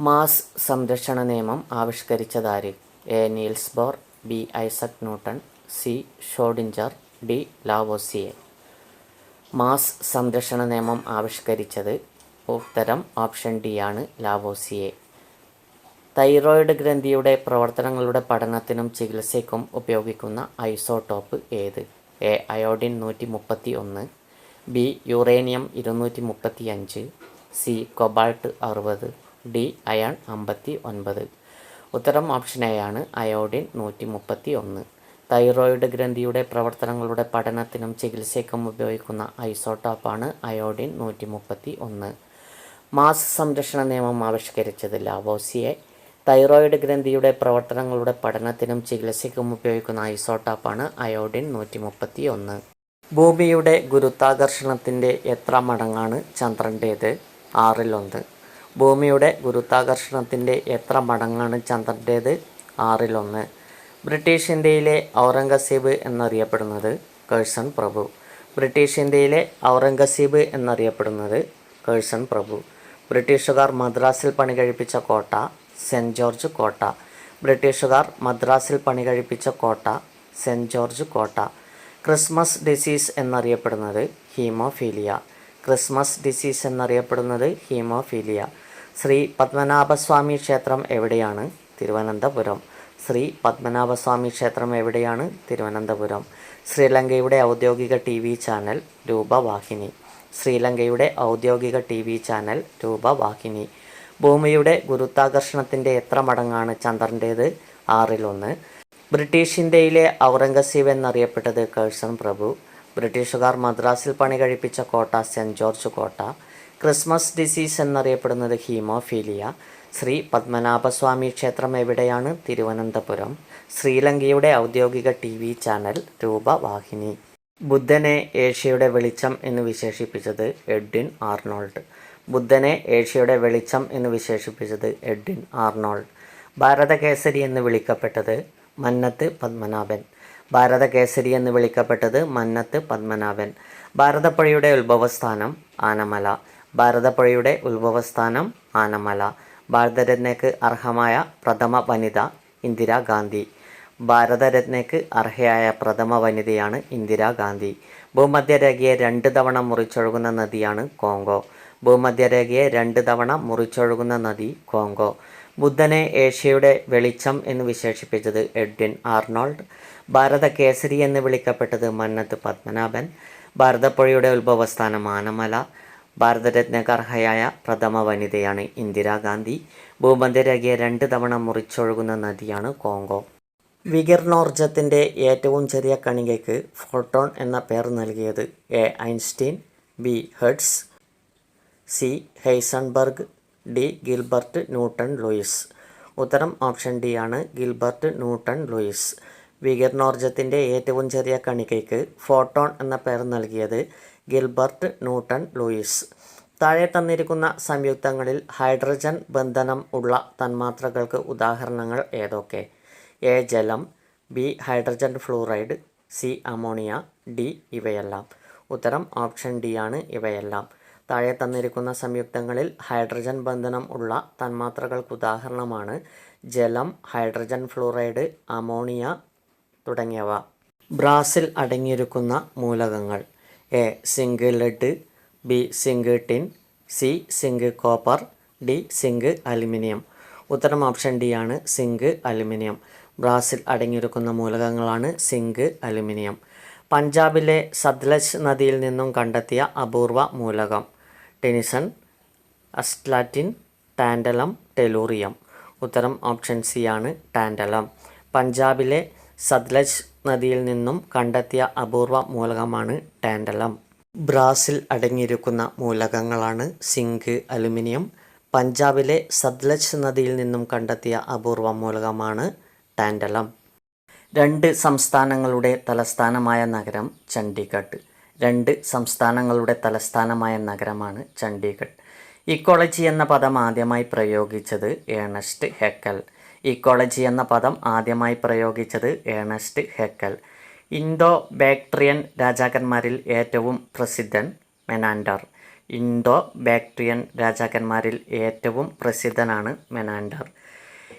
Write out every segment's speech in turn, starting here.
Mass സംരക്ഷണ നിയമം ആവിഷ്കരിച്ചതാര്? A. Niels Bohr B. Isaac Newton C. Schrodinger D. Lavoisier. Mass സംരക്ഷണ നിയമം ആവിഷ്കരിച്ചത് ഉത്തരം ഓപ്ഷൻ ഡി ആണ് ലാവോസിയെ. തൈറോയിഡ് ഗ്രന്ഥിയുടെ പ്രവർത്തനങ്ങളുടെ പഠനത്തിനും ചികിത്സയ്ക്കും ഉപയോഗിക്കുന്ന ഐസോടോപ്പ് ഏത്? എ. അയോഡിൻ നൂറ്റി മുപ്പത്തി ഒന്ന് ബി. യുറേനിയം ഇരുന്നൂറ്റി മുപ്പത്തി അഞ്ച് സി. കൊബാൾട്ട് അറുപത്. ഡി അയൺ അമ്പത്തി ഒൻപത് ഉത്തരം ഓപ്ഷൻ എ ആണ്. അയോഡിൻ നൂറ്റി മുപ്പത്തി ഒന്ന് തൈറോയിഡ് ഗ്രന്ഥിയുടെ പ്രവർത്തനങ്ങളുടെ പഠനത്തിനും ചികിത്സയ്ക്കും ഉപയോഗിക്കുന്ന ഐസോട്ടോപ്പാണ് അയോഡിൻ നൂറ്റി മുപ്പത്തി ഒന്ന് മാസ് സംരക്ഷണ നിയമം ആവിഷ്കരിച്ചത് ലാവോസിയെ തൈറോയിഡ് ഗ്രന്ഥിയുടെ പ്രവർത്തനങ്ങളുടെ പഠനത്തിനും ചികിത്സയ്ക്കും ഉപയോഗിക്കുന്ന ഐസോട്ടോപ്പാണ് അയോഡിൻ നൂറ്റി മുപ്പത്തി ഒന്ന് ഭൂമിയുടെ ഗുരുത്വാകർഷണത്തിന്റെ എത്ര മടങ്ങാണ് ചന്ദ്രന്റേത് ആറിലൊന്ന്. ഭൂമിയുടെ ഗുരുത്വാകർഷണത്തിന്റെ എത്ര മടങ്ങാണ് ചന്ദ്രന്റേത് ആറിലൊന്ന്. ബ്രിട്ടീഷ് ഇന്ത്യയിലെ ഔറംഗസീബ് എന്നറിയപ്പെടുന്നത് കേഴ്സൺ പ്രഭു. ബ്രിട്ടീഷ് ഇന്ത്യയിലെ ഔറംഗസീബ് എന്നറിയപ്പെടുന്നത് കേഴ്സൺ പ്രഭു. ബ്രിട്ടീഷുകാർ മദ്രാസിൽ പണി കഴിപ്പിച്ച കോട്ട സെന്റ് ജോർജ് കോട്ട. ബ്രിട്ടീഷുകാർ മദ്രാസിൽ പണി കഴിപ്പിച്ച കോട്ട സെന്റ് ജോർജ് കോട്ട. ക്രിസ്മസ് ഡിസീസ് എന്നറിയപ്പെടുന്നത് ഹീമോഫീലിയ. ക്രിസ്മസ് ഡിസീസ് എന്നറിയപ്പെടുന്നത് ഹീമോഫീലിയ. ശ്രീ പത്മനാഭസ്വാമി ക്ഷേത്രം എവിടെയാണ്? തിരുവനന്തപുരം. ശ്രീ പത്മനാഭസ്വാമി ക്ഷേത്രം എവിടെയാണ്? തിരുവനന്തപുരം. ശ്രീലങ്കയുടെ ഔദ്യോഗിക ടി വി ചാനൽ രൂപവാഹിനി. ശ്രീലങ്കയുടെ ഔദ്യോഗിക ടി വി ചാനൽ രൂപവാഹിനി. ഭൂമിയുടെ ഗുരുത്വാകർഷണത്തിന്റെ എത്ര മടങ്ങാണ് ചന്ദ്രന്റേത് ആറിലൊന്ന്. ബ്രിട്ടീഷ് ഇന്ത്യയിലെ ഔറംഗസീബ് എന്നറിയപ്പെട്ടത് കേഴ്സൺ പ്രഭു. ബ്രിട്ടീഷുകാർ മദ്രാസിൽ പണി കഴിപ്പിച്ച കോട്ട സെന്റ് ജോർജ് കോട്ട. ക്രിസ്മസ് ഡിസീസ് എന്നറിയപ്പെടുന്നത് ഹീമോഫീലിയ. ശ്രീ പത്മനാഭസ്വാമി ക്ഷേത്രം എവിടെയാണ്? തിരുവനന്തപുരം. ശ്രീലങ്കയുടെ ഔദ്യോഗിക ടി വി ചാനൽ രൂപവാഹിനി. ബുദ്ധനെ ഏഷ്യയുടെ വെളിച്ചം എന്ന് വിശേഷിപ്പിച്ചത് എഡ്വിൻ ആർണോൾഡ്. ബുദ്ധനെ ഏഷ്യയുടെ വെളിച്ചം എന്ന് വിശേഷിപ്പിച്ചത് എഡ്വിൻ ആർണോൾഡ്. ഭാരതകേസരി എന്ന് വിളിക്കപ്പെട്ടത് മന്നത്ത് പത്മനാഭൻ. ഭാരതകേസരി എന്ന് വിളിക്കപ്പെട്ടത് മന്നത്ത് പത്മനാഭൻ. ഭാരതപ്പുഴയുടെ ഉത്ഭവസ്ഥാനം ആനമല. ഭാരതപ്പുഴയുടെ ഉത്ഭവസ്ഥാനം ആനമല. ഭാരതരത്നയ്ക്ക് അർഹമായ പ്രഥമ വനിത ഇന്ദിരാഗാന്ധി ഭാരതരത്നയ്ക്ക് അർഹയായ പ്രഥമ വനിതയാണ് ഇന്ദിരാഗാന്ധി ഭൂമധ്യരേഖയെ രണ്ട് തവണ മുറിച്ചൊഴുകുന്ന നദിയാണ് കോങ്കോ. ഭൂമധ്യരേഖയെ രണ്ട് തവണ മുറിച്ചൊഴുകുന്ന നദി കോങ്കോ. ബുദ്ധനെ ഏഷ്യയുടെ വെളിച്ചം എന്ന് വിശേഷിപ്പിച്ചത് എഡ്വിൻ ആർണോൾഡ്. ഭാരത കേസരി എന്ന് വിളിക്കപ്പെട്ടത് മന്നത്ത് പത്മനാഭൻ. ഭാരതപ്പുഴയുടെ ഉത്ഭവസ്ഥാനം ആനമല. ഭാരതരത്നകർഹയായ പ്രഥമ വനിതയാണ് ഇന്ദിരാഗാന്ധി ഭൂമധ്യരേഖയെ രണ്ട് തവണ മുറിച്ചൊഴുകുന്ന നദിയാണ് കോങ്കോ. വികിരണോർജത്തിന്റെ ഏറ്റവും ചെറിയ കണികയ്ക്ക് ഫോട്ടോൺ എന്ന പേർ നൽകിയത് A. Einstein B. Hertz C. Heisenberg D. Gilbert Newton Lewis. ഉത്തരം ഓപ്ഷൻ ഡി ആണ് ഗിൽബർട്ട് ന്യൂട്ടൺ ലൂയിസ്. വികിരണോർജത്തിന്റെ ഏറ്റവും ചെറിയ കണികയ്ക്ക് ഫോട്ടോൺ എന്ന പേർ നൽകിയത് ഗിൽബർട്ട് ന്യൂട്ടൺ ലൂയിസ്. താഴെ തന്നിരിക്കുന്ന സംയുക്തങ്ങളിൽ ഹൈഡ്രജൻ ബന്ധനം ഉള്ള തന്മാത്രകൾക്ക് ഉദാഹരണങ്ങൾ ഏതൊക്കെ? എ ജലം B hydrogen fluoride C ammonia D ഇവയെല്ലാം. ഉത്തരം ഓപ്ഷൻ ഡി ആണ് ഇവയെല്ലാം. താഴെ തന്നിരിക്കുന്ന സംയുക്തങ്ങളിൽ ഹൈഡ്രജൻ ബന്ധനം ഉള്ള തന്മാത്രകൾക്ക് ഉദാഹരണമാണ് ജലം ഹൈഡ്രജൻ ഫ്ലൂറൈഡ് അമോണിയ തുടങ്ങിയവ. ബ്രാസിൽ അടങ്ങിയിരിക്കുന്ന മൂലകങ്ങൾ. A zinc lead B zinc tin C zinc copper D zinc aluminium. ഉത്തരം ഓപ്ഷൻ ഡി ആണ് സിങ്ക് അലുമിനിയം. ബ്രാസിൽ അടങ്ങിയിരിക്കുന്ന മൂലകങ്ങളാണ് സിങ്ക് അലുമിനിയം. പഞ്ചാബിലെ സത്ലജ് നദിയിൽ നിന്നും കണ്ടെത്തിയ അപൂർവ മൂലകം. Tennessine astatine tantalum tellurium. ഉത്തരം ഓപ്ഷൻ സി ആണ് ടാൻഡലം. പഞ്ചാബിലെ സത്ലജ് നദിയിൽ നിന്നും കണ്ടെത്തിയ അപൂർവ മൂലകമാണ് ടാൻഡലം. ബ്രാസിൽ അടങ്ങിയിരിക്കുന്ന മൂലകങ്ങളാണ് സിങ്ക് അലുമിനിയം. പഞ്ചാബിലെ സത്ലജ് നദിയിൽ നിന്നും കണ്ടെത്തിയ അപൂർവ മൂലകമാണ് ടാൻഡലം. രണ്ട് സംസ്ഥാനങ്ങളുടെ തലസ്ഥാനമായ നഗരം ചണ്ഡീഗഡ്. രണ്ട് സംസ്ഥാനങ്ങളുടെ തലസ്ഥാനമായ നഗരമാണ് ചണ്ഡീഗഡ്. ഇക്കോളജി എന്ന പദം ആദ്യമായി പ്രയോഗിച്ചത് ഏണസ്റ്റ് ഹെക്കൽ. ഇക്കോളജി എന്ന പദം ആദ്യമായി പ്രയോഗിച്ചത് ഏണസ്റ്റ് ഹെക്കൽ ഇൻഡോ ബാക്ട്രിയൻ രാജാക്കന്മാരിൽ ഏറ്റവും പ്രസിദ്ധൻ മെനാൻഡർ. ഇൻഡോ ബാക്ട്രിയൻ രാജാക്കന്മാരിൽ ഏറ്റവും പ്രസിദ്ധനാണ് Menander.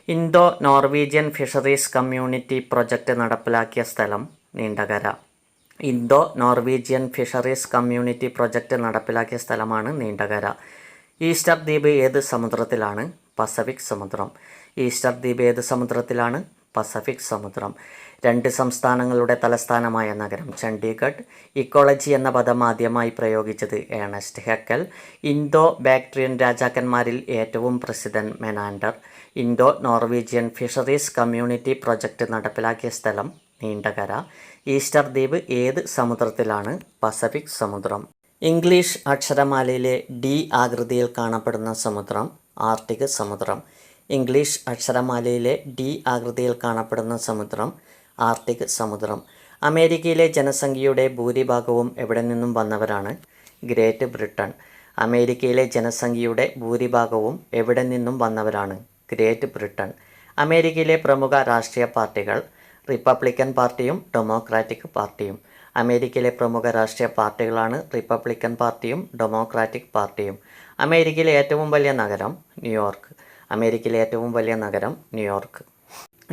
Indo Norwegian fisheries community project നടപ്പിലാക്കിയ സ്ഥലം Neendakara. Indo Norwegian fisheries community project നടപ്പിലാക്കിയ സ്ഥലമാണ് നീണ്ടകര. ഈസ്റ്റർ ദ്വീപ് ഏത് സമുദ്രത്തിലാണ്? പസഫിക് സമുദ്രം. ഈസ്റ്റർ ദ്വീപ് ഏത് സമുദ്രത്തിലാണ് പസഫിക് സമുദ്രം. രണ്ട് സംസ്ഥാനങ്ങളുടെ തലസ്ഥാനമായ നഗരം ചണ്ഡീഗഡ് ഇക്കോളജി എന്ന പദം ആദ്യമായി പ്രയോഗിച്ചത് ഏണസ്റ്റ് ഹെക്കൽ ഇൻഡോ ബാക്ട്രിയൻ രാജാക്കന്മാരിൽ ഏറ്റവും പ്രസിദ്ധൻ Menander. Indo Norwegian fisheries community project നടപ്പിലാക്കിയ സ്ഥലം നീണ്ടകര. ഈസ്റ്റർ ദ്വീപ് ഏത് സമുദ്രത്തിലാണ് പസഫിക് സമുദ്രം? ഇംഗ്ലീഷ് അക്ഷരമാലയിലെ ഡി ആകൃതിയിൽ കാണപ്പെടുന്ന സമുദ്രം ആർട്ടിക് സമുദ്രം. ഇംഗ്ലീഷ് അക്ഷരമാലയിലെ ഡി ആകൃതിയിൽ കാണപ്പെടുന്ന സമുദ്രം ആർട്ടിക് സമുദ്രം. അമേരിക്കയിലെ ജനസംഖ്യയുടെ ഭൂരിഭാഗവും എവിടെ നിന്നും വന്നവരാണ്? ഗ്രേറ്റ് ബ്രിട്ടൻ അമേരിക്കയിലെ ജനസംഖ്യയുടെ ഭൂരിഭാഗവും എവിടെ നിന്നും വന്നവരാണ്? ഗ്രേറ്റ് ബ്രിട്ടൻ അമേരിക്കയിലെ പ്രമുഖ രാഷ്ട്രീയ പാർട്ടികൾ റിപ്പബ്ലിക്കൻ പാർട്ടിയും ഡെമോക്രാറ്റിക് പാർട്ടിയും. അമേരിക്കയിലെ പ്രമുഖ രാഷ്ട്രീയ പാർട്ടികളാണ് റിപ്പബ്ലിക്കൻ പാർട്ടിയും ഡെമോക്രാറ്റിക് പാർട്ടിയും. അമേരിക്കയിലെ ഏറ്റവും വലിയ നഗരം ന്യൂയോർക്ക്. അമേരിക്കയിലെ ഏറ്റവും വലിയ നഗരം ന്യൂയോർക്ക്.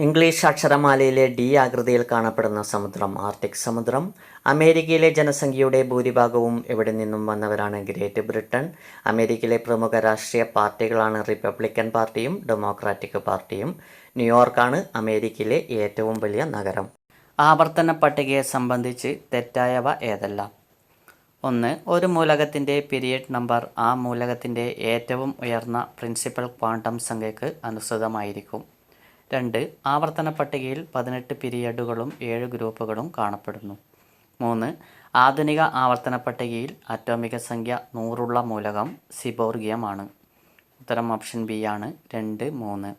ഇംഗ്ലീഷ് അക്ഷരമാലയിലെ ഡി ആകൃതിയിൽ കാണപ്പെടുന്ന സമുദ്രം ആർട്ടിക് സമുദ്രം. അമേരിക്കയിലെ ജനസംഖ്യയുടെ ഭൂരിഭാഗവും എവിടെ നിന്നും വന്നവരാണ് ഗ്രേറ്റ് ബ്രിട്ടൻ. അമേരിക്കയിലെ പ്രമുഖ രാഷ്ട്രീയ പാർട്ടികളാണ് റിപ്പബ്ലിക്കൻ പാർട്ടിയും ഡെമോക്രാറ്റിക് പാർട്ടിയും. ന്യൂയോർക്കാണ് അമേരിക്കയിലെ ഏറ്റവും വലിയ നഗരം. ആവർത്തന പട്ടികയെ സംബന്ധിച്ച് തെറ്റായവ ഏതെല്ലാം? ഒന്ന് ഒരു മൂലകത്തിന്റെ പീരിയഡ് നമ്പർ ആ മൂലകത്തിന്റെ ഏറ്റവും ഉയർന്ന പ്രിൻസിപ്പൽ ക്വാണ്ടം സംഖ്യയ്ക്ക് അനുസൃതമായിരിക്കും. രണ്ട് ആവർത്തന പട്ടികയിൽ പതിനെട്ട് പീരിയഡുകളും ഏഴ് ഗ്രൂപ്പുകളും കാണപ്പെടുന്നു. മൂന്ന് ആധുനിക ആവർത്തന പട്ടികയിൽ അറ്റോമിക സംഖ്യ നൂറുള്ള മൂലകം സിബോർഗിയമാണ്. ഉത്തരം ഓപ്ഷൻ ബി ആണ്. രണ്ട് മൂന്ന്.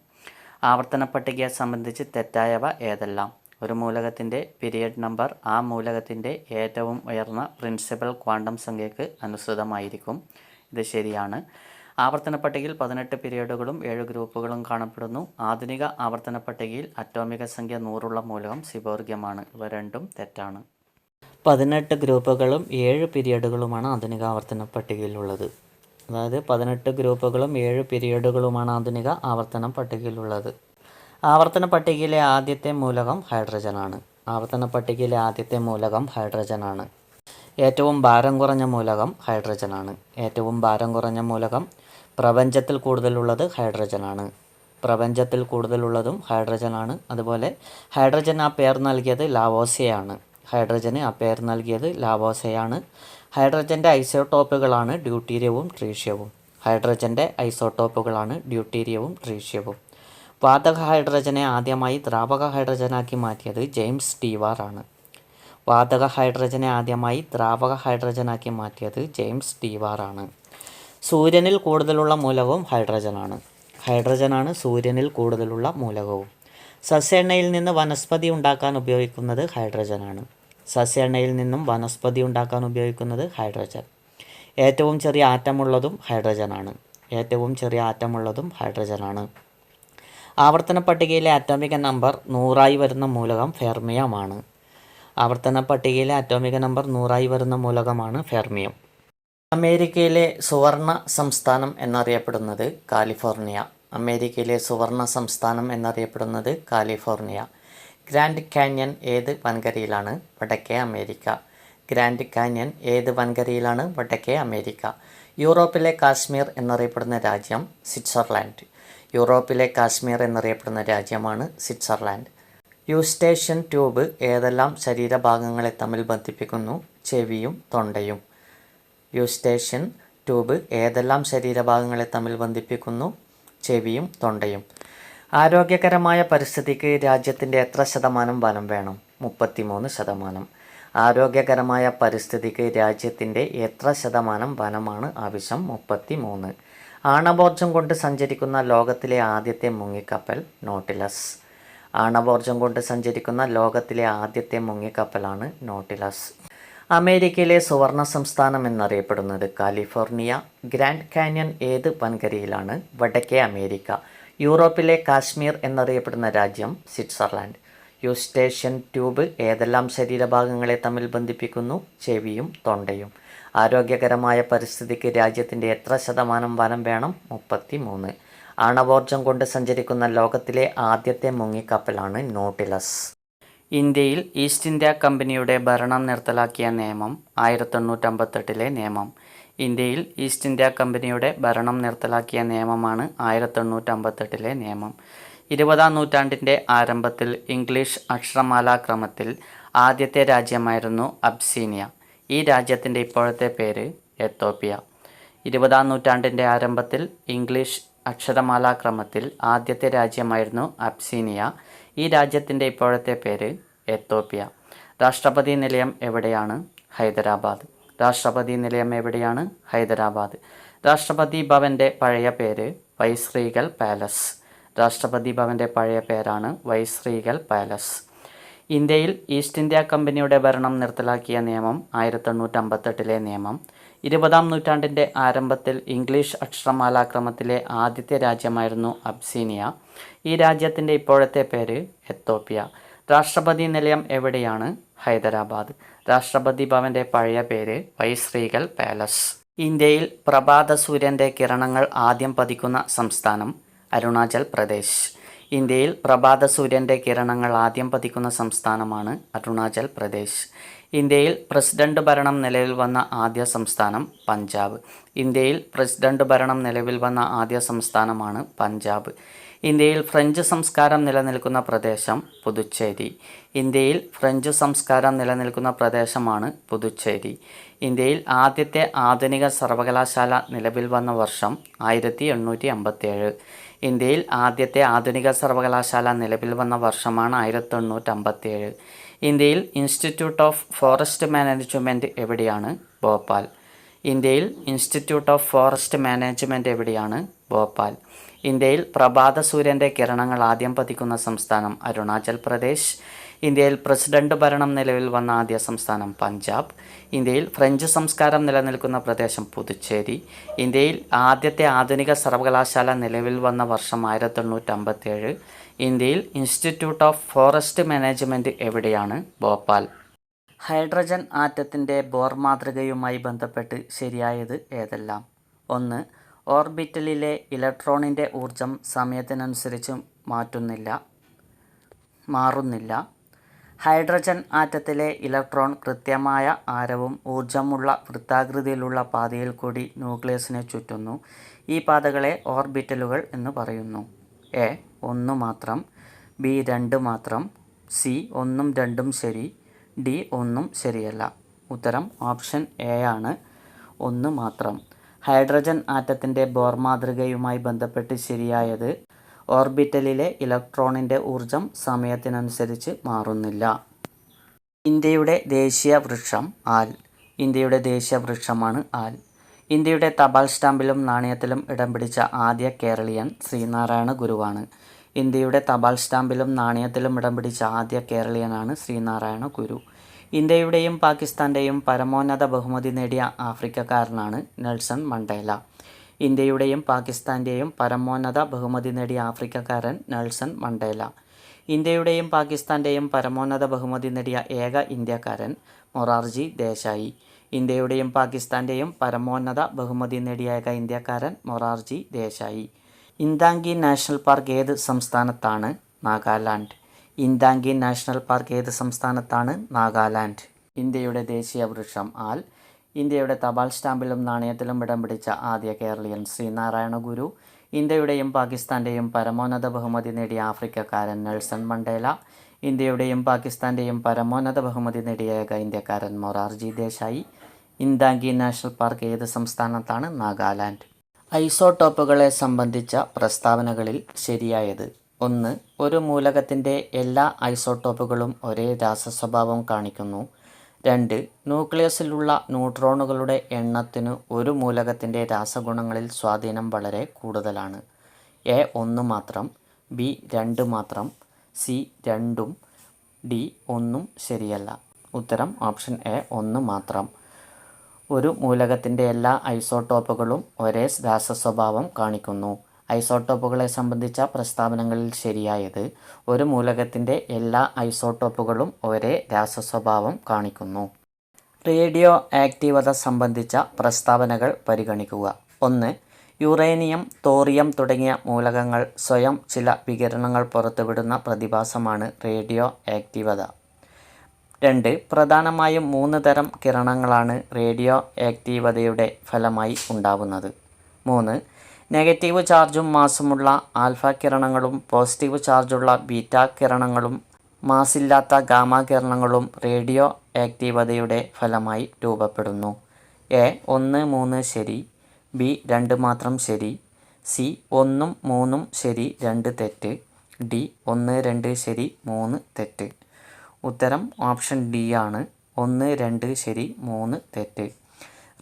ആവർത്തന പട്ടികയെ സംബന്ധിച്ച് തെറ്റായവ ഏതെല്ലാം? ഒരു മൂലകത്തിന്റെ പീരിയഡ് നമ്പർ ആ മൂലകത്തിന്റെ ഏറ്റവും ഉയർന്ന പ്രിൻസിപ്പൽ ക്വാണ്ടം സംഖ്യയ്ക്ക് അനുസൃതമായിരിക്കും. ഇത് ശരിയാണ്. ആവർത്തന പട്ടികയിൽ പതിനെട്ട് പീരിയഡുകളും ഏഴ് ഗ്രൂപ്പുകളും കാണപ്പെടുന്നു. ആധുനിക ആവർത്തന പട്ടികയിൽ അറ്റോമിക സംഖ്യ നൂറുള്ള മൂലകം സിബോർഗ്യമാണ്. ഇവ രണ്ടും തെറ്റാണ്. പതിനെട്ട് ഗ്രൂപ്പുകളും ഏഴ് പീരിയഡുകളുമാണ് ആധുനിക ആവർത്തന പട്ടികയിലുള്ളത്. അതായത് പതിനെട്ട് ഗ്രൂപ്പുകളും ഏഴ് പീരിയഡുകളുമാണ് ആധുനിക ആവർത്തനം പട്ടികയിലുള്ളത്. ആവർത്തന പട്ടികയിലെ ആദ്യത്തെ മൂലകം ഹൈഡ്രജനാണ്. ആവർത്തന പട്ടികയിലെ ആദ്യത്തെ മൂലകം ഹൈഡ്രജനാണ്. ഏറ്റവും ഭാരം കുറഞ്ഞ മൂലകം ഹൈഡ്രജനാണ്. ഏറ്റവും ഭാരം കുറഞ്ഞ മൂലകം പ്രപഞ്ചത്തിൽ കൂടുതലുള്ളത് ഹൈഡ്രജനാണ്. പ്രപഞ്ചത്തിൽ കൂടുതലുള്ളതും ഹൈഡ്രജനാണ്. അതുപോലെ ഹൈഡ്രജൻ ആ പേർ നൽകിയത് ലാവോസയാണ്. ഹൈഡ്രജന് ആ പേർ നൽകിയത് ലാവോസയാണ്. ഹൈഡ്രജന്റെ ഐസോടോപ്പുകളാണ് ഡ്യൂട്ടീരിയവും ട്രീഷ്യവും. ഹൈഡ്രജന്റെ ഐസോടോപ്പുകളാണ് ഡ്യൂട്ടീരിയവും ട്രീഷ്യവും. വാതക ഹൈഡ്രജനെ ആദ്യമായി ദ്രാവക ഹൈഡ്രജനാക്കി മാറ്റിയത് ജെയിംസ് ടിവാർ ആണ് വാതക ഹൈഡ്രജനെ ആദ്യമായി ദ്രാവക ഹൈഡ്രജനാക്കി മാറ്റിയത് ജെയിംസ് ടിവാർ ആണ് സൂര്യനിൽ കൂടുതലുള്ള മൂലകവും ഹൈഡ്രജനാണ്. ഹൈഡ്രജനാണ് സൂര്യനിൽ കൂടുതലുള്ള മൂലകവും. സസ്യ എണ്ണയിൽ നിന്ന് വനസ്പതി ഉണ്ടാക്കാൻ ഉപയോഗിക്കുന്നത് ഹൈഡ്രജനാണ്. സസ്യ എണ്ണയിൽ നിന്നും വനസ്പതി ഉണ്ടാക്കാൻ ഉപയോഗിക്കുന്നത് ഹൈഡ്രജൻ. ഏറ്റവും ചെറിയ ആറ്റമുള്ളതും ഹൈഡ്രജനാണ്. ഏറ്റവും ചെറിയ ആറ്റമുള്ളതും ഹൈഡ്രജനാണ്. ആവർത്തന പട്ടികയിലെ അറ്റോമിക നമ്പർ നൂറായി വരുന്ന മൂലകം ഫെർമിയമാണ് ആവർത്തന പട്ടികയിലെ അറ്റോമിക നമ്പർ നൂറായി വരുന്ന മൂലകമാണ് ഫെർമിയം അമേരിക്കയിലെ സുവർണ സംസ്ഥാനം എന്നറിയപ്പെടുന്നത് കാലിഫോർണിയ. അമേരിക്കയിലെ സുവർണ സംസ്ഥാനം എന്നറിയപ്പെടുന്നത് കാലിഫോർണിയ. ഗ്രാൻഡ് കാന്യൻ ഏത് വൻകരയിലാണ്? വടക്കേ അമേരിക്ക. ഗ്രാൻഡ് കാന്യൻ ഏത് വൻകരയിലാണ്? വടക്കേ അമേരിക്ക. യൂറോപ്പിലെ കാശ്മീർ എന്നറിയപ്പെടുന്ന രാജ്യം സ്വിറ്റ്സർലാൻഡ്. യൂറോപ്പിലെ കാശ്മീർ എന്നറിയപ്പെടുന്ന രാജ്യമാണ് സ്വിറ്റ്സർലാൻഡ്. യൂസ്റ്റേഷ്യൻ ട്യൂബ് ഏതെല്ലാം ശരീരഭാഗങ്ങളെ തമ്മിൽ ബന്ധിപ്പിക്കുന്നു? ചെവിയും തൊണ്ടയും. യൂസ്റ്റേഷ്യൻ ട്യൂബ് ഏതെല്ലാം ശരീരഭാഗങ്ങളെ തമ്മിൽ ബന്ധിപ്പിക്കുന്നു? ചെവിയും തൊണ്ടയും. ആരോഗ്യകരമായ പരിസ്ഥിതിക്ക് രാജ്യത്തിന്റെ എത്ര ശതമാനം വനം വേണം? മുപ്പത്തിമൂന്ന് ശതമാനം. ആരോഗ്യകരമായ പരിസ്ഥിതിക്ക് രാജ്യത്തിന്റെ എത്ര ശതമാനം വനമാണ്? ആവശ്യം മുപ്പത്തി മൂന്ന് ആണവോർജം കൊണ്ട് സഞ്ചരിക്കുന്ന ലോകത്തിലെ ആദ്യത്തെ മുങ്ങിക്കപ്പൽ നോട്ടിലസ്. ആണവോർജം കൊണ്ട് സഞ്ചരിക്കുന്ന ലോകത്തിലെ ആദ്യത്തെ മുങ്ങിക്കപ്പലാണ് നോട്ടിലസ്. അമേരിക്കയിലെ സുവർണ സംസ്ഥാനം എന്നറിയപ്പെടുന്നത് കാലിഫോർണിയ. ഗ്രാൻഡ് കാന്യൻ ഏത് വൻകരയിലാണ്? വടക്കേ അമേരിക്ക. യൂറോപ്പിലെ കാശ്മീർ എന്നറിയപ്പെടുന്ന രാജ്യം സ്വിറ്റ്സർലാൻഡ്. യൂസ്റ്റേഷ്യൻ ട്യൂബ് ഏതെല്ലാം ശരീരഭാഗങ്ങളെ തമ്മിൽ ബന്ധിപ്പിക്കുന്നു? ചെവിയും തൊണ്ടയും. ആരോഗ്യകരമായ പരിസ്ഥിതിക്ക് രാജ്യത്തിന്റെ എത്ര ശതമാനം വനം വേണം? മുപ്പത്തി മൂന്ന് ആണവോർജം കൊണ്ട് സഞ്ചരിക്കുന്ന ലോകത്തിലെ ആദ്യത്തെ മുങ്ങിക്കപ്പലാണ് നോട്ടിലസ്. ഇന്ത്യയിൽ ഈസ്റ്റ് ഇന്ത്യ കമ്പനിയുടെ ഭരണം നിർത്തലാക്കിയ നിയമം ആയിരത്തി എണ്ണൂറ്റമ്പത്തെട്ടിലെ നിയമം. ഇന്ത്യയിൽ ഈസ്റ്റ് ഇന്ത്യ കമ്പനിയുടെ ഭരണം നിർത്തലാക്കിയ നിയമമാണ് ആയിരത്തി എണ്ണൂറ്റമ്പത്തെട്ടിലെ നിയമം. ഇരുപതാം നൂറ്റാണ്ടിന്റെ ആരംഭത്തിൽ ഇംഗ്ലീഷ് അക്ഷരമാലാക്രമത്തിൽ ആദ്യത്തെ രാജ്യമായിരുന്നു അബ്സീനിയ. ഈ രാജ്യത്തിന്റെ ഇപ്പോഴത്തെ പേര് എത്തോപ്യ. ഇരുപതാം നൂറ്റാണ്ടിന്റെ ആരംഭത്തിൽ ഇംഗ്ലീഷ് അക്ഷരമാലാക്രമത്തിൽ ആദ്യത്തെ രാജ്യമായിരുന്നു അബ്സീനിയ. ഈ രാജ്യത്തിന്റെ ഇപ്പോഴത്തെ പേര് എത്തോപ്യ. രാഷ്ട്രപതി നിലയം എവിടെയാണ്? ഹൈദരാബാദ്. രാഷ്ട്രപതി നിലയം എവിടെയാണ്? ഹൈദരാബാദ്. രാഷ്ട്രപതി ഭവന്റെ പഴയ പേര് വൈശ്രീകൽ പാലസ്. രാഷ്ട്രപതി ഭവന്റെ പഴയ പേരാണ് വൈശ്രീകൽ പാലസ്. ഇന്ത്യയിൽ ഈസ്റ്റ് ഇന്ത്യ കമ്പനിയുടെ ഭരണം നിർത്തലാക്കിയ നിയമം ആയിരത്തി എണ്ണൂറ്റി അമ്പത്തെട്ടിലെ നിയമം. ഇരുപതാം നൂറ്റാണ്ടിന്റെ ആരംഭത്തിൽ ഇംഗ്ലീഷ് അക്ഷരമാലാക്രമത്തിലെ ആദ്യത്തെ രാജ്യമായിരുന്നു അബ്സീനിയ. ഈ രാജ്യത്തിന്റെ ഇപ്പോഴത്തെ പേര് എത്തോപ്യ. രാഷ്ട്രപതി നിലയം എവിടെയാണ്? ഹൈദരാബാദ്. രാഷ്ട്രപതി ഭവന്റെ പഴയ പേര് വൈശ്രീകൽ പാലസ്. ഇന്ത്യയിൽ പ്രഭാത സൂര്യന്റെ കിരണങ്ങൾ ആദ്യം പതിക്കുന്ന സംസ്ഥാനം അരുണാചൽ പ്രദേശ്. ഇന്ത്യയിൽ പ്രഭാത സൂര്യന്റെ കിരണങ്ങൾ ആദ്യം പതിക്കുന്ന സംസ്ഥാനമാണ് അരുണാചൽ പ്രദേശ്. ഇന്ത്യയിൽ പ്രസിഡന്റ് ഭരണം നിലവിൽ വന്ന ആദ്യ സംസ്ഥാനം പഞ്ചാബ്. ഇന്ത്യയിൽ പ്രസിഡന്റ് ഭരണം നിലവിൽ വന്ന ആദ്യ സംസ്ഥാനമാണ് പഞ്ചാബ്. ഇന്ത്യയിൽ ഫ്രഞ്ച് സംസ്കാരം നിലനിൽക്കുന്ന പ്രദേശം പുതുച്ചേരി. ഇന്ത്യയിൽ ഫ്രഞ്ച് സംസ്കാരം നിലനിൽക്കുന്ന പ്രദേശമാണ് പുതുച്ചേരി. ഇന്ത്യയിൽ ആദ്യത്തെ ആധുനിക സർവകലാശാല നിലവിൽ വന്ന വർഷം ആയിരത്തി ഇന്ത്യയിൽ ആദ്യത്തെ ആധുനിക സർവകലാശാല നിലവിൽ വന്ന വർഷമാണ് ആയിരത്തി എണ്ണൂറ്റി അമ്പത്തിയേഴ് ഇന്ത്യയിൽ ഇൻസ്റ്റിറ്റ്യൂട്ട് ഓഫ് ഫോറസ്റ്റ് മാനേജ്മെന്റ് എവിടെയാണ്? ഭോപ്പാൽ. ഇന്ത്യയിൽ ഇൻസ്റ്റിറ്റ്യൂട്ട് ഓഫ് ഫോറസ്റ്റ് മാനേജ്മെന്റ് എവിടെയാണ്? ഭോപ്പാൽ. ഇന്ത്യയിൽ പ്രഭാത സൂര്യന്റെ കിരണങ്ങൾ ആദ്യം പതിക്കുന്ന സംസ്ഥാനം അരുണാചൽ പ്രദേശ്. ഇന്ത്യയിൽ പ്രസിഡന്റ് ഭരണം നിലവിൽ വന്ന ആദ്യ സംസ്ഥാനം പഞ്ചാബ്. ഇന്ത്യയിൽ ഫ്രഞ്ച് സംസ്കാരം നിലനിൽക്കുന്ന പ്രദേശം പുതുച്ചേരി. ഇന്ത്യയിൽ ആദ്യത്തെ ആധുനിക സർവകലാശാല നിലവിൽ വന്ന വർഷം ആയിരത്തി എണ്ണൂറ്റമ്പത്തേഴ് ഇന്ത്യയിൽ ഇൻസ്റ്റിറ്റ്യൂട്ട് ഓഫ് ഫോറസ്റ്റ് മാനേജ്മെന്റ് എവിടെയാണ്? ഭോപ്പാൽ. ഹൈഡ്രജൻ ആറ്റത്തിന്റെ ബോർ മാതൃകയുമായി ബന്ധപ്പെട്ട് ശരിയായത് ഏതെല്ലാം? ഒന്ന് ഓർബിറ്റലിലെ ഇലക്ട്രോണിന്റെ ഊർജം സമയത്തിനനുസരിച്ച് മാറ്റുന്നില്ല മാറുന്നില്ല. ഹൈഡ്രജൻ ആറ്റത്തിലെ ഇലക്ട്രോൺ കൃത്യമായ ആരവും ഊർജമുള്ള വൃത്താകൃതിയിലുള്ള പാതയിൽ കൂടി ന്യൂക്ലിയസിനെ ചുറ്റുന്നു. ഈ പാതകളെ ഓർബിറ്റലുകൾ എന്ന് പറയുന്നു. എ ഒന്ന് മാത്രം ബി രണ്ട് മാത്രം സി ഒന്നും രണ്ടും ശരി ഡി ഒന്നും ശരിയല്ല. ഉത്തരം ഓപ്ഷൻ എ ആണ്. ഒന്ന് മാത്രം. ഹൈഡ്രജൻ ആറ്റത്തിന്റെ ബോർ മാതൃകയുമായി ബന്ധപ്പെട്ട് ശരിയായത് ഓർബിറ്റലിലെ ഇലക്ട്രോണിന്റെ ഊർജം സമയത്തിനനുസരിച്ച് മാറുന്നില്ല. ഇന്ത്യയുടെ ദേശീയ വൃക്ഷം ആൽ. ഇന്ത്യയുടെ ദേശീയ വൃക്ഷമാണ് ആൽ. ഇന്ത്യയുടെ തപാൽ സ്റ്റാമ്പിലും നാണയത്തിലും ഇടം പിടിച്ച ആദ്യ കേരളീയൻ ശ്രീനാരായണ ഗുരുവാണ്. ഇന്ത്യയുടെ തപാൽ സ്റ്റാമ്പിലും നാണയത്തിലും ഇടം പിടിച്ച ആദ്യ കേരളീയനാണ് ശ്രീനാരായണ ഗുരു. ഇന്ത്യയുടെയും പാകിസ്ഥാന്റെയും പരമോന്നത ബഹുമതി നേടിയ ആഫ്രിക്കക്കാരനാണ് നെൽസൺ മണ്ടേല. ഇന്ത്യയുടെയും പാകിസ്ഥാന്റെയും പരമോന്നത ബഹുമതി നേടിയ ആഫ്രിക്കക്കാരൻ നെൽസൺ മണ്ടേല. ഇന്ത്യയുടെയും പാകിസ്ഥാന്റെയും പരമോന്നത ബഹുമതി നേടിയ ഏക ഇന്ത്യക്കാരൻ മൊറാർജി ദേശായി. ഇന്ത്യയുടെയും പാകിസ്ഥാന്റെയും പരമോന്നത ബഹുമതി നേടിയ ഏക ഇന്ത്യക്കാരൻ മൊറാർജി ദേശായി. ഇന്താങ്കി നാഷണൽ പാർക്ക് ഏത് സംസ്ഥാനത്താണ്? നാഗാലാൻഡ്. ഇന്താങ്കി നാഷണൽ പാർക്ക് ഏത് സംസ്ഥാനത്താണ്? നാഗാലാൻഡ്. ഇന്ത്യയുടെ ദേശീയ വൃക്ഷം ആൽ ഇന്ത്യയുടെ തപാൽ സ്റ്റാമ്പിലും നാണയത്തിലും ഇടം പിടിച്ച ആദ്യ കേരളീയൻ ശ്രീനാരായണ ഗുരു ഇന്ത്യയുടെയും പാകിസ്ഥാന്റെയും പരമോന്നത ബഹുമതി നേടിയ ആഫ്രിക്കക്കാരൻ നെൽസൺ മണ്ടേല ഇന്ത്യയുടെയും പാകിസ്ഥാന്റെയും പരമോന്നത ബഹുമതി നേടിയ ഏക ഇന്ത്യക്കാരൻ മൊറാർജി ദേശായി ഇന്താങ്കി നാഷണൽ പാർക്ക് ഏത് സംസ്ഥാനത്താണ് നാഗാലാൻഡ്? ഐസോടോപ്പുകളെ സംബന്ധിച്ച പ്രസ്താവനകളിൽ ശരിയായത് ഒന്ന് ഒരു മൂലകത്തിന്റെ എല്ലാ ഐസോടോപ്പുകളും ഒരേ രാസസ്വഭാവം കാണിക്കുന്നു. രണ്ട് ന്യൂക്ലിയസിലുള്ള ന്യൂട്രോണുകളുടെ എണ്ണത്തിനു ഒരു മൂലകത്തിന്റെ രാസഗുണങ്ങളിൽ സ്വാധീനം വളരെ കൂടുതലാണ്. എ ഒന്ന് മാത്രം ബി രണ്ട് മാത്രം സി രണ്ടും ഡി ഒന്നും ശരിയല്ല. ഉത്തരം ഓപ്ഷൻ എ ഒന്ന് മാത്രം. ഒരു മൂലകത്തിന്റെ എല്ലാ ഐസോട്ടോപ്പുകളും ഒരേ രാസസ്വഭാവം കാണിക്കുന്നു. ഐസോട്ടോപ്പുകളെ സംബന്ധിച്ച പ്രസ്താവനകളിൽ ശരിയായത് ഒരു മൂലകത്തിന്റെ എല്ലാ ഐസോട്ടോപ്പുകളും ഒരേ രാസസ്വഭാവം കാണിക്കുന്നു. റേഡിയോ ആക്റ്റീവത സംബന്ധിച്ച പ്രസ്താവനകൾ പരിഗണിക്കുക. ഒന്ന് യുറേനിയം തോറിയം തുടങ്ങിയ മൂലകങ്ങൾ സ്വയം ചില വികിരണങ്ങൾ പുറത്തുവിടുന്ന പ്രതിഭാസമാണ് റേഡിയോ ആക്റ്റീവത. രണ്ട് പ്രധാനമായും മൂന്ന് തരം കിരണങ്ങളാണ് റേഡിയോ ആക്റ്റീവതയുടെ ഫലമായി ഉണ്ടാവുന്നത്. മൂന്ന് നെഗറ്റീവ് ചാർജും മാസുമുള്ള ആൽഫ കിരണങ്ങളും പോസിറ്റീവ് ചാർജുള്ള ബീറ്റ കിരണങ്ങളും മാസില്ലാത്ത ഗാമ കിരണങ്ങളും റേഡിയോ ആക്റ്റീവതയുടെ ഫലമായി രൂപപ്പെടുന്നു. എ ഒന്ന് മൂന്ന് ശരി ബി രണ്ട് മാത്രം ശരി സി ഒന്നും മൂന്നും ശരി രണ്ട് തെറ്റ് ഡി ഒന്ന് രണ്ട് ശരി മൂന്ന് തെറ്റ്. ഉത്തരം ഓപ്ഷൻ ഡി ആണ്. ഒന്ന് രണ്ട് ശരി മൂന്ന് തെറ്റ്.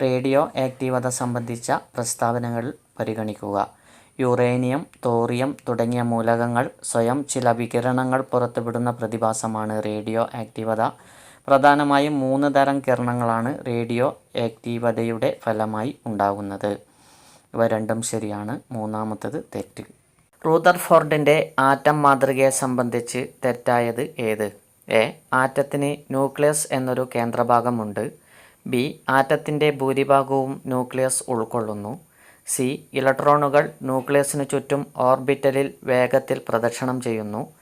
റേഡിയോ ആക്റ്റീവത സംബന്ധിച്ച പ്രസ്താവനകൾ പരിഗണിക്കുക. യുറേനിയം തോറിയം തുടങ്ങിയ മൂലകങ്ങൾ സ്വയം ചില വികിരണങ്ങൾ പുറത്തുവിടുന്ന പ്രതിഭാസമാണ് റേഡിയോ ആക്റ്റീവത. പ്രധാനമായും മൂന്ന് തരം കിരണങ്ങളാണ് റേഡിയോ ആക്റ്റീവതയുടെ ഫലമായി ഉണ്ടാകുന്നത്. ഇവ രണ്ടും ശരിയാണ്. മൂന്നാമത്തത് തെറ്റ്. റൂദർഫോർഡിന്റെ ആറ്റം മാതൃകയെ സംബന്ധിച്ച് തെറ്റായത് ഏത്? എ. ആറ്റത്തിന് ന്യൂക്ലിയസ് എന്നൊരു കേന്ദ്രഭാഗമുണ്ട്. ബി. ആറ്റത്തിന്റെ ഭൂരിഭാഗവും ന്യൂക്ലിയസ് ഉൾക്കൊള്ളുന്നു. സി ഇലക്ട്രോണുകൾ ന്യൂക്ലിയസിനു ചുറ്റും ഓർബിറ്റലിൽ വേഗത്തിൽ പ്രദക്ഷിണം ചെയ്യുന്നു.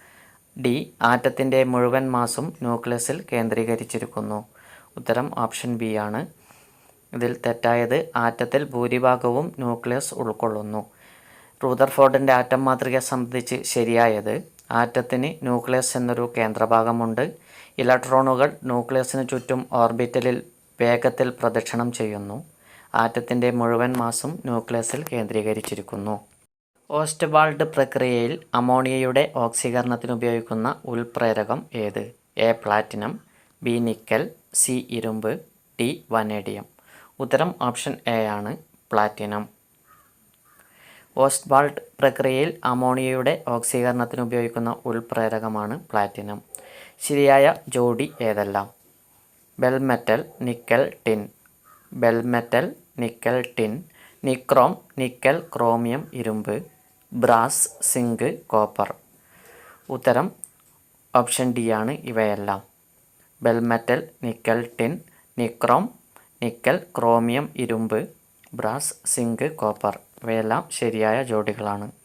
ഡി ആറ്റത്തിന്റെ മുഴുവൻ മാസും ന്യൂക്ലിയസിൽ കേന്ദ്രീകരിച്ചിരിക്കുന്നു. ഉത്തരം ഓപ്ഷൻ ബി ആണ്. ഇതിൽ തെറ്റായത് ആറ്റത്തിൽ ഭൂരിഭാഗവും ന്യൂക്ലിയസ് ഉൾക്കൊള്ളുന്നു. റൂദർഫോർഡിന്റെ ആറ്റം മാതൃകയെ സംബന്ധിച്ച് ശരിയായത് ആറ്റത്തിന് ന്യൂക്ലിയസ് എന്നൊരു കേന്ദ്രഭാഗമുണ്ട്. ഇലക്ട്രോണുകൾ ന്യൂക്ലിയസിന് ചുറ്റും ഓർബിറ്റലിൽ വേഗത്തിൽ പ്രദക്ഷിണം ചെയ്യുന്നു. ആറ്റത്തിന്റെ മുഴുവൻ മാസും ന്യൂക്ലിയസിൽ കേന്ദ്രീകരിച്ചിരിക്കുന്നു. ഓസ്റ്റ്ബാൾഡ് പ്രക്രിയയിൽ അമോണിയയുടെ ഓക്സീകരണത്തിന് ഉപയോഗിക്കുന്ന ഉൽപ്രേരകം ഏത്? A platinum B nickel C ഇരുമ്പ് ഡി വനേഡിയം. ഉത്തരം ഓപ്ഷൻ എ ആണ് പ്ലാറ്റിനം. ഓസ്റ്റ്ബാൾഡ് പ്രക്രിയയിൽ അമോണിയയുടെ ഓക്സീകരണത്തിന് ഉപയോഗിക്കുന്ന ഉൽപ്രേരകമാണ് പ്ലാറ്റിനം. ശരിയായ ജോഡി ഏതെല്ലാം? Bell metal nickel tin. Bell metal nickel tin nichrome nickel chromium ഇരുമ്പ് ബ്രാസ് സിങ്ക് കോപ്പർ. ഉത്തരം ഓപ്ഷൻ ഡി ആണ് ഇവയെല്ലാം. Bell metal nickel tin nichrome nickel chromium ഇരുമ്പ് ബ്രാസ് സിങ്ക് കോപ്പർ. ഇവയെല്ലാം ശരിയായ ജോഡികളാണ്.